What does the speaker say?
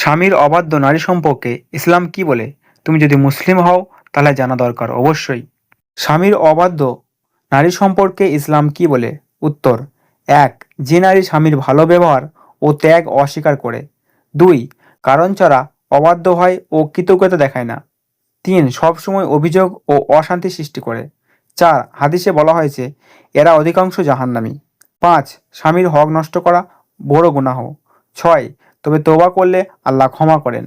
স্বামীর অবাধ্য নারী সম্পর্কে ইসলাম কি বলে? তুমি যদি মুসলিম হও, তাহলে জানা দরকার, অবশ্যই। স্বামীর অবাধ্য নারী সম্পর্কে ইসলাম কি বলে? উত্তর, এক, যে নারী স্বামীর ভালো ব্যবহার ও ত্যাগ অস্বীকার করে। দুই, কারণ ছাড়া অবাধ্য হয় ও কৃতজ্ঞতা দেখায় না। তিন, সবসময় অভিযোগ ও অশান্তি সৃষ্টি করে। চার, হাদিসে বলা হয়েছে, এরা অধিকাংশ জাহান্নামী। পাঁচ, স্বামীর হক নষ্ট করা বড় গুনাহ। ছয় তবে তোবা করলে আল্লাহ ক্ষমা করেন।